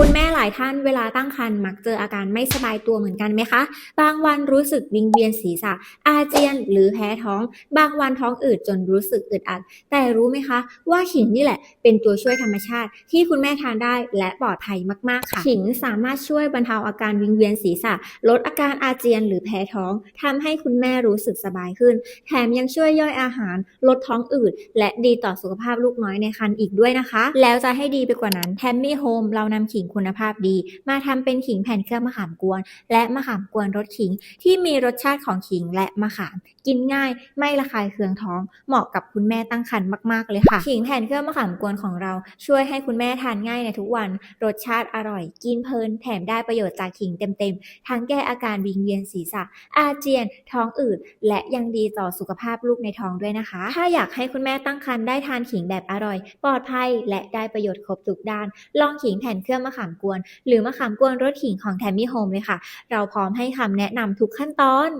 คุณแม่หลายท่านเวลาตั้งครรภ์มักเจออาการไม่สบายตัวเหมือนกันไหมคะ บางวันรู้สึกวิงเวียนศีรษะ อาเจียนหรือแพ้ท้อง บางวันท้องอืดจนรู้สึกอึดอัด แต่รู้ไหมคะ ว่าขิงนี่แหละเป็นตัวช่วยธรรมชาติ ที่คุณแม่ทานได้และปลอดภัยมากๆค่ะ ขิงสามารถช่วยบรรเทาอาการวิงเวียนศีรษะ ลดอาการอาเจียนหรือแพ้ท้องทำให้คุณแม่รู้สึกสบายขึ้น แถมยังช่วยย่อยอาหาร ลดท้องอืดและดีต่อสุขภาพลูกน้อยในครรภ์อีกด้วยนะคะ แล้วจะให้ดีไปกว่านั้นแทมมี่โฮมเรานำขิงคุณภาพดี มาทำเป็นขิงแผ่นเคลือบมะขามกวน และมะขามกวนรสขิง ที่มีรสชาติของขิงและมะขาม กินง่ายไม่ระคายเคืองท้อง เหมาะกับคุณแม่ตั้งครรภ์มากๆเลยค่ะขิงแผ่นเคลือบมะขามกวนของเรา ช่วยให้คุณแม่ทานง่ายในทุกวัน รสชาติอร่อย กินเพลินแถมได้ประโยชน์จากขิงเต็มๆ ทั้งแก้อาการวิงเวียนศีรษะ อาเจียน ท้องอืดและยังดีต่อสุขภาพลูกในท้องด้วยนะคะ ถ้าอยากให้คุณแม่ตั้งครรภ์ได้ทานขิงแบบอร่อย ปลอดภัยและได้ประโยชน์ครบทุกด้าน ลองขิงแผ่นเครื่องมะขามกวน หรือมะขามกวนรสขิงของแทมมี่โฮมเลยค่ะ เราพร้อมให้คำแนะนำทุกขั้นตอน